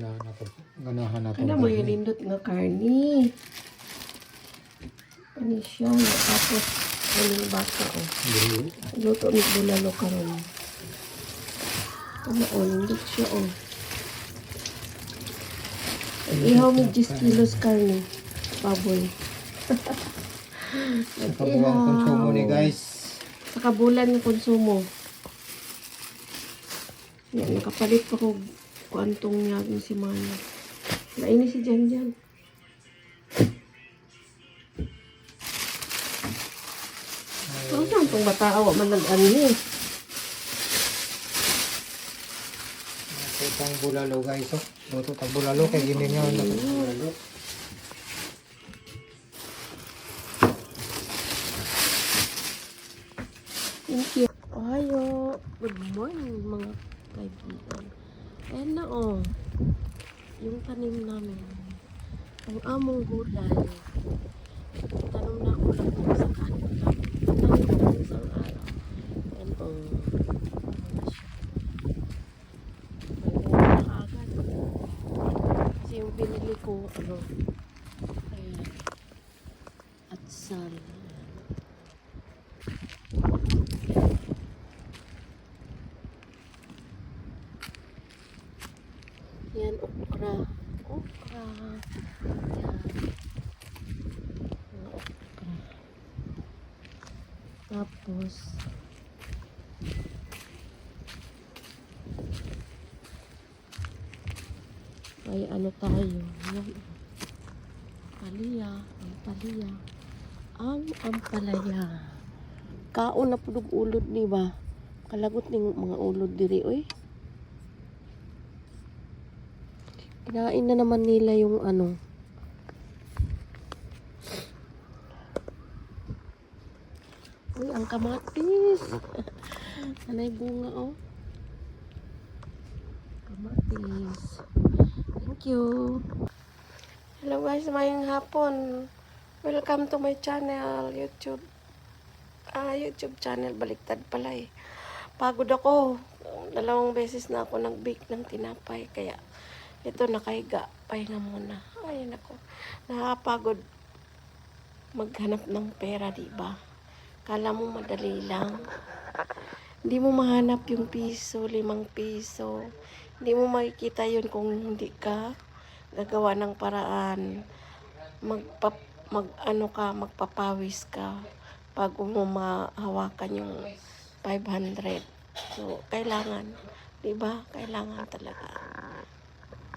Ganahan na to. Ganahan na to. Kana mo yung lindot nga karni. Ano siya, tapos ano yung baka oh. Dili. Luto ni bulalo karon. Ano oh, lindot siya oh. Ihaw mi 10 kilos karni. Baboy. Sa kabuang konsumo ni guys. Sa kabulan ng konsumo. Yan, nakapalit pa ko kuantong niya si Mana. Naini si Jan Jan. So, saan itong bata awa man nag-ano eh. Ito itong bulalo guys. Oh. Luto tang bulalo kay gini nga na bulalo. Thank you. Ohayo. Good morning mga kaibigan. Ayan na oh. Yung tanim namin. Ang among gulay. Tanong na ako lang kung sa kanin namin. Tanong ko lang isang araw. Ayan oh. Kasi yung binili ko, ano, ayan. At sal. Yan, okra. Okra. Yan. Okra. Tapos, ay ano tayo. Yan. Paliya. Ang paliya. Ang ampalaya. Kaon na pudog ulod ni ba? Kalagot ning mga ulod diri oy. Kinain na naman nila yung ano. Uy, ang kamatis. Anay bunga, oh. Kamatis. Thank you. Hello guys, mayang hapon. Welcome to my channel, YouTube. Ah, YouTube channel, baliktad pala eh. Pagod ako. Dalawang beses na ako nag-bake ng tinapay, kaya ito nakahiga. Pahinga muna. Ay, nako. Nakakapagod maghanap ng pera, di ba? Kala mo madali lang. Hindi mo mahanap yung piso, limang piso. Hindi mo makikita yun kung hindi ka gagawa ng paraan. Magpa, mag, ano ka, magpapawis ka bago mo mahawakan yung 500. So, kailangan, di ba? Kailangan talaga.